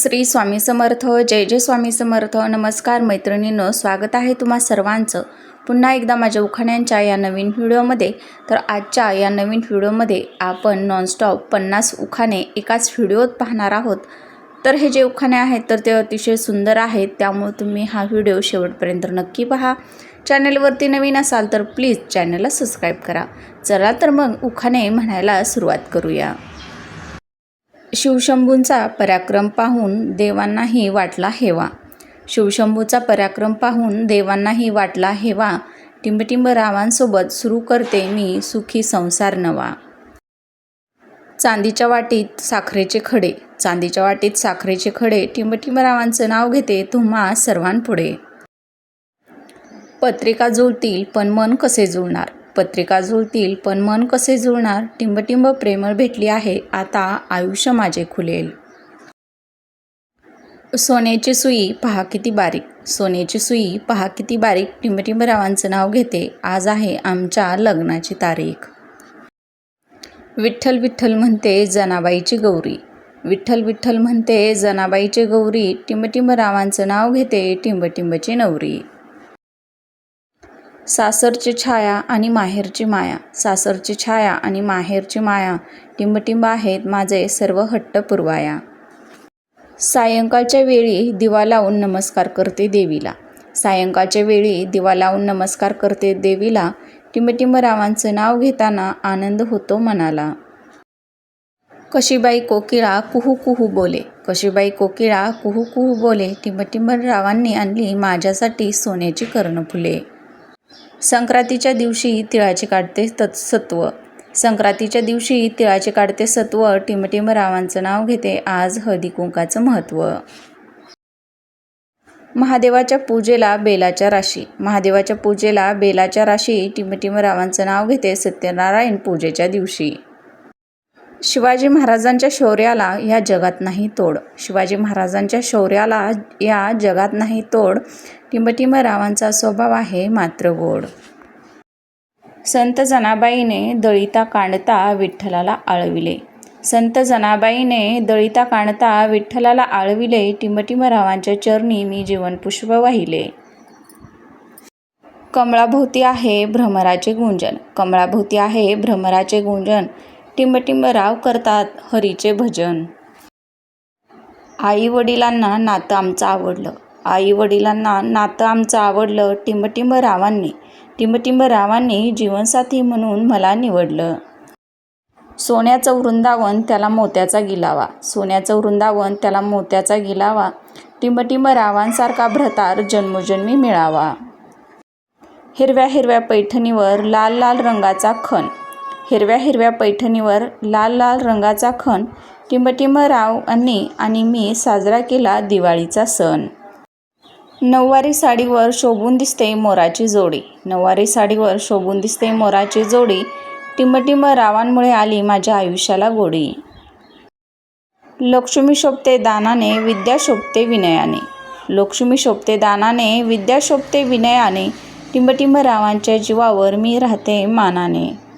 श्री स्वामी समर्थ जय जय स्वामी समर्थ. नमस्कार मैत्रिणींनो स्वागत आहे तुम्हा सर्वांचं. पुन्हा एकदा माझ्या उखाण्यांच्या या नवीन व्हिडिओमध्ये. तर आजच्या या नवीन व्हिडिओमध्ये आपण नॉनस्टॉप पन्नास उखाणे एकाच व्हिडिओत पाहणार आहोत. तर हे जे उखाणे आहेत तर ते अतिशय सुंदर आहेत. त्यामुळे तुम्ही हा व्हिडिओ शेवटपर्यंत नक्की पहा. चॅनलवरती नवीन असाल तर प्लीज चॅनलला सबस्क्राईब करा. चला तर मग उखाणे म्हणायला सुरुवात करूया. शिवशंभूंचा पराक्रम पाहून देवांनाही वाटला हेवा. शिवशंभूचा पराक्रम पाहून देवांनाही वाटला हेवा. टिंबटिंब रावांसोबत सुरू करते मी सुखी संसार नवा. चांदीच्या वाटीत साखरेचे खडे. चांदीच्या वाटीत साखरेचे खडे. टिंबटिंब रावांचं नाव घेते तुम्हा सर्वांपुढे. पत्रिका जुळतील पण मन कसे जुळणार? पत्रिका जुळतील पण मन कसे जुळणार? टिंबटिंब प्रेमळ भेटली आहे आता आयुष्य माझे खुलेल. सोन्याची सुई पहा किती बारीक. सोन्याची सुई पहा किती बारीक. टिंबटिंबरावांचं नाव घेते. आज आहे आमच्या लग्नाची तारीख. विठ्ठल विठ्ठल म्हणते जनाबाईची गौरी. विठ्ठल विठ्ठल म्हणते जनाबाईची गौरी. टिंबटिंबरावांचं नाव घेते टिंबटिंबची नवरी. सासरची छाया आणि माहेरची माया. सासरची छाया आणि माहेरची माया. टिंबटिंब आहेत माझे सर्व हट्ट पुरवाया. सायंकाळच्या वेळी दिवा लावून नमस्कार करते देवीला. सायंकाळच्या वेळी दिवा लावून नमस्कार करते देवीला. टिंबटिंब रावांचं नाव घेताना आनंद होतो मनाला. कशीबाई कोकिळा कुहू कुहू बोले. कशीबाई कोकिळा कुहू कुहू बोले. टिंबटिंब रावांनी आणली माझ्यासाठी सोन्याची कर्णफुले संक्रांतीच्या दिवशी तिळाचे काढते तत् सत्व. संक्रांतीच्या दिवशी तिळाचे काढते सत्व टिमटिम रावांचं नाव घेते आज हळदी कुंकाचं महत्त्व महादेवाच्या पूजेला बेलाच्या राशी. महादेवाच्या पूजेला बेलाच्या राशी टिमटिम रावांचं नाव घेते सत्यनारायण पूजेच्या दिवशी. शिवाजी महाराजांच्या शौर्याला या जगात नाही तोड. शिवाजी महाराजांच्या शौर्याला या जगात नाही तोड. टिंबटिंब रावांचा स्वभाव आहे मात्र गोड. संत जनाबाईने दळिता कांडता विठ्ठलाला आळविले. संत जनाबाईने दळिता कांडता विठ्ठलाला आळविले. टिंबटिंब रावांच्या चरणी मी जीवनपुष्प वाहिले कमळाभोवती आहे भ्रमराचे गुंजन. कमळाभोवती आहे भ्रमराचे गुंजन. टिंबटिंब राव करतात हरीचे भजन. आई वडिलांना नातं आमचं आवडलं. आई वडिलांना नातं आमचं आवडलं टिंबटिंब रावांनी. टिंबटिंब रावांनी जीवनसाथी म्हणून मला निवडलं. सोन्याचं वृंदावन त्याला मोत्याचा गिलावा. सोन्याचं वृंदावन त्याला मोत्याचा गिलावा. टिंबटिंब रावांसारखा भ्रतार जन्मोजन्मी मिळावा. हिरव्या हिरव्या पैठणीवर लाल लाल रंगाचा खण. हिरव्या हिरव्या पैठणीवर लाल लाल रंगाचा खण टिंबटिंब रावांनी आणि मी साजरा केला दिवाळीचा सण. नऊवारी साडीवर शोभून दिसते मोराची जोडी. नऊवारी साडीवर शोभून दिसते मोराची जोडी टिंबटिंब रावांमुळे आली माझ्या आयुष्याला गोडी. लक्ष्मी शोभते दानाने विद्या शोभते विनयाने. लक्ष्मी शोभते दानाने विद्या शोभते विनयाने टिंबटिंब रावांच्या जीवावर मी राहते मानाने.